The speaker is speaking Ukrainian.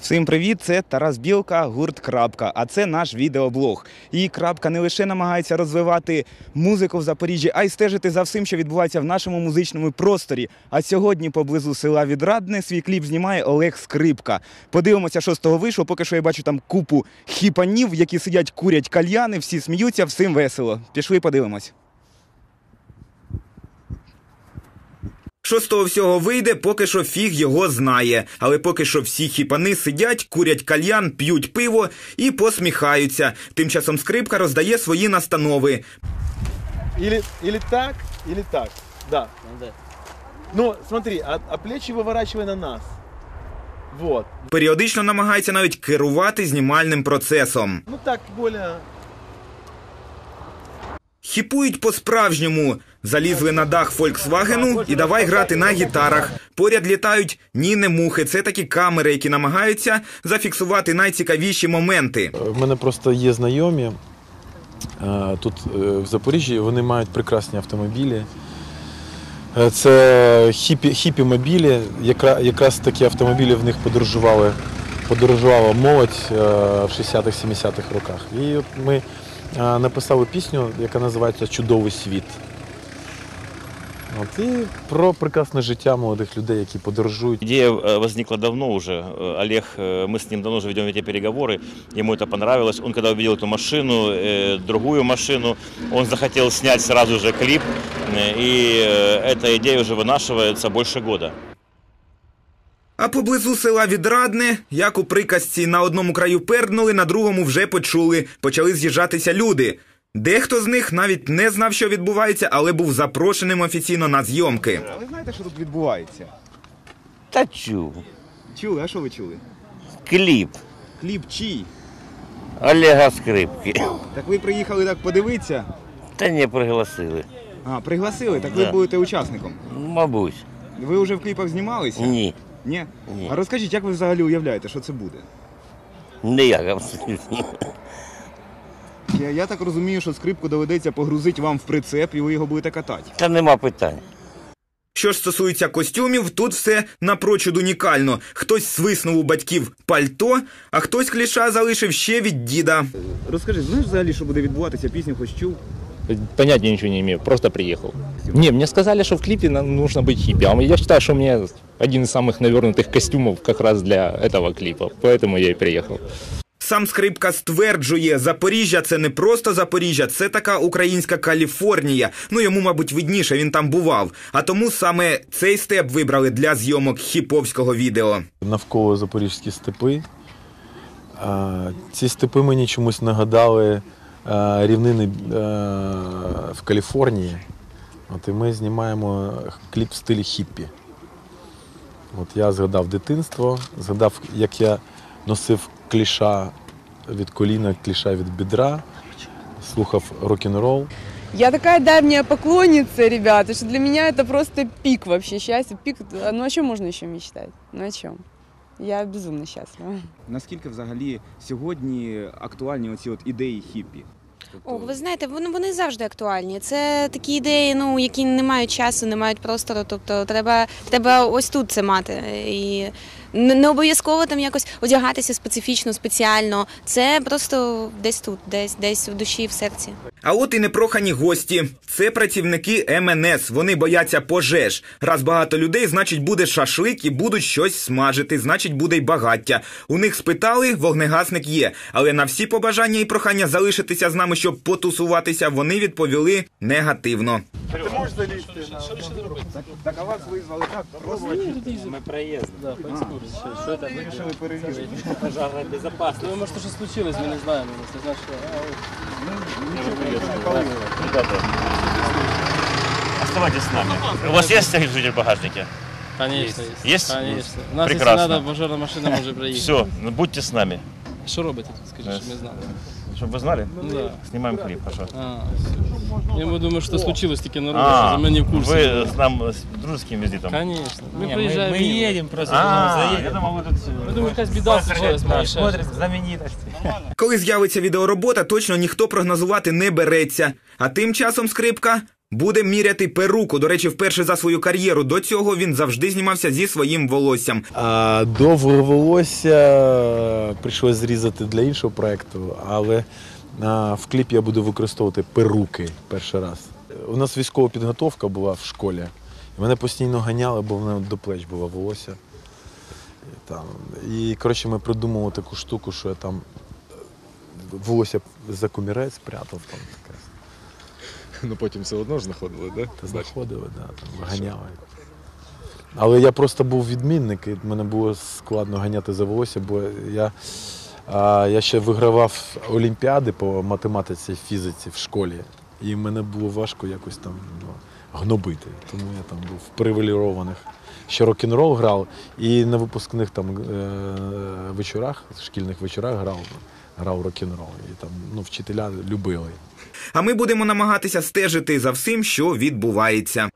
Всім привіт! Це Тарас Білка, гурт Крапка. А це наш відеоблог. І крапка не лише намагається розвивати музику в Запоріжжі, а й стежити за всім, що відбувається в нашому музичному просторі. А сьогодні поблизу села Відрадне свій кліп знімає Олег Скрипка. Подивимося, що з того вийшло. Поки що я бачу там купу хіпанів, які сидять, курять кальяни, всі сміються, всім весело. Пішли, подивимось. Що з того всього вийде, поки що фіг його знає. Але поки що всі хіпани сидять, курять кальян, п'ють пиво і посміхаються. Тим часом скрипка роздає свої настанови. Или, или так, или так. Да. Ну, смотри, а, а плечи выворачивай на нас. Вот. Періодично намагається навіть керувати знімальним процесом. Ну так, более... Хіпують по-справжньому. Залізли на дах Фольксвагену і давай грати на гітарах. Поряд літають ні не мухи. Це такі камери, які намагаються зафіксувати найцікавіші моменти. В мене просто є знайомі е, тут е, в Запоріжжі, вони мають прекрасні автомобілі. Е, Це хіпі, хіпі-мобілі. Якра, якраз такі автомобілі в них подорожували, подорожувала молодь е, в 60-х-70-х роках. І ми е, написали пісню, яка називається Чудовий світ. От, і про прекрасне життя молодих людей, які подорожують. Идея э, возникла давно уже. Э, Олег, э, мы с ним давно уже ведем эти переговоры. Ему это понравилось. Он когда увидел эту машину, э, другую машину, он захотел снять сразу же клип. Э, И э, эта идея уже вынашивается больше года. А поблизу села Відрадне, як у приказці, на одному краю перднули, на другому вже почули. Почали з'їжджатися люди. Дехто з них навіть не знав, що відбувається, але був запрошеним офіційно на зйомки. А ви знаєте, що тут відбувається? Та чув. Чули, а що ви чули? Кліп Кліп чий? Олега Скрипки. Так ви приїхали так подивитися? Та не пригласили. А, пригласили, так ви Да. будете учасником. Мабуть. Ви вже в кліпах знімалися? Ні. Ні? Ні. А розкажіть, як ви взагалі уявляєте, що це буде? Ніяк абсолютно. Я, я так розумію, що скрипку доведеться погрузити вам в прицеп і ви його будете катати. Та нема питань. Що ж стосується костюмів, тут все напрочуд унікально. Хтось свиснув у батьків пальто, а хтось кліша залишив ще від діда. Розкажи, знаєш взагалі, що буде відбуватися пісню хоч чув? Понятия ничего не имею, просто приехал. Не, мне сказали, что в клипе нам нужно быть хиппи. А я считаю, что у меня один из самых навернутых костюмов как раз для этого клипа. Поэтому я и приехал. Сам скрипка стверджує, Запоріжжя це не просто Запоріжжя, це така українська Каліфорнія. Ну йому, мабуть, видніше, він там бував. А тому саме цей степ вибрали для зйомок хіповського відео. навколо запорізькі степи. Ці степи мені чомусь нагадали рівнини в Каліфорнії. От і ми знімаємо кліп в стилі хіппі. От я згадав дитинство, згадав, як я носив кліша від коліна, кліша від бідра, слухав рок-н-рол. Я такая давняя поклонница, ребята, что для меня это просто пик вообще счастья. Пик, ну о чем можно еще мечтать? Ну о чем? Я безумно счастлива. Наскільки взагалі сьогодні актуальні оці от ідеї хіппі? О, ви знаєте, вони, вони завжди актуальні. Це такі ідеї, ну які не мають часу, не мають простору. Тобто треба, треба ось тут це мати. І не, обов'язково там якось одягатися специфічно, спеціально. Це просто десь тут, десь, десь в душі, в серці. А от і непрохані гості. Це працівники МНС. Вони бояться пожеж. Раз багато людей, значить буде шашлик і будуть щось смажити, значить буде й багаття. У них спитали, вогнегасник є. Але на всі побажання і прохання залишитися з нами, щоб потусуватися, вони відповіли негативно. Ты можешь залезть на... Так а вас визвали так пробувати. Мы проезд. Да, по экскурсии. Что это? Вирішили перевірити. Пожарная безопасность. Ну, может, что случилось, мы не знаем. Если знаешь, что... Оставайтесь с нами. У вас есть житель в багажнике? Конечно, есть. Есть? Конечно. У нас, Прекрасно. если надо, пожарная машина может проехать. Все, будьте с нами. Что робите? Скажи, что мы знаем. Чтобы вы знали, Да. снимаем клип, хорошо. А, всё. Я думаю, что случилось таки на А, роботе, мы не в курсе. вы с нам с дружеским визитом? Конечно. Мы Не, приезжаем. мы, мимо. едем просто. А, заедем. я думал, вы тут... Мы думаем, какая беда случилась. Да, большая. смотрят знаменитости. Коли з'явиться відеоробота, точно ніхто прогнозувати не береться. А тим часом скрипка Буде міряти перуку. До речі, вперше за свою кар'єру. До цього він завжди знімався зі своїм волоссям. А довге волосся прийшлось зрізати для іншого проєкту, але а, в кліпі я буду використовувати перуки перший раз. У нас військова підготовка була в школі. І мене постійно ганяли, бо мене до плеч було волосся. І, там, і коротше, ми придумали таку штуку, що я там волосся за комірець спрятав. Там. Ну потім все одно ж знаходили, да? Та знаходили, да, там, ганяли. Але я просто був відмінник, і мене було складно ганяти за волосся, бо я, а, я ще вигравав олімпіади по математиці і фізиці в школі. І мене було важко якось там ну, гнобити. Тому я там був в привілейованих. Ще рок-н-рол грав, і на випускних там е, вечорах, шкільних вечорах грав, грав рок-н-рол. І там ну, вчителя любили. А ми будемо намагатися стежити за всім, що відбувається.